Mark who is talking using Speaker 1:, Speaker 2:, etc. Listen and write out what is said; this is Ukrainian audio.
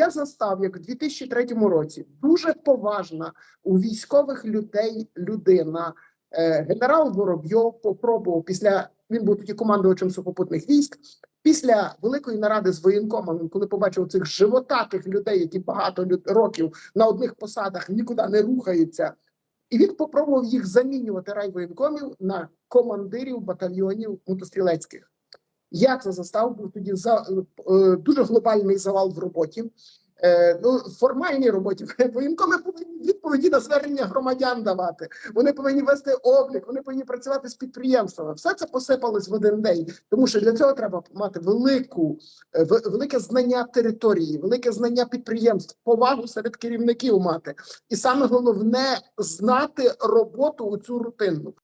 Speaker 1: я застав, як у 2003 році дуже поважна у військових людей людина. е, Генерал Воробйов попробував після він був тоді командувачем сухопутних військ. Після великої наради з воєнкомом, коли побачив цих животатих людей, які багато років на одних посадах нікуди не рухаються, і він попробував їх замінювати райвоєнкомів на командирів батальйонів мотострілецьких. Я це застав, був тоді за е, дуже глобальний завал в роботі. Е, ну, формальній роботі воєнкоми повинні відповіді на звернення громадян давати. Вони повинні вести облік, вони повинні працювати з підприємствами. Все це посипалось в один день, тому що для цього треба мати велику, е, велике знання території, велике знання підприємств, повагу серед керівників мати, і саме головне знати роботу у цю рутинну.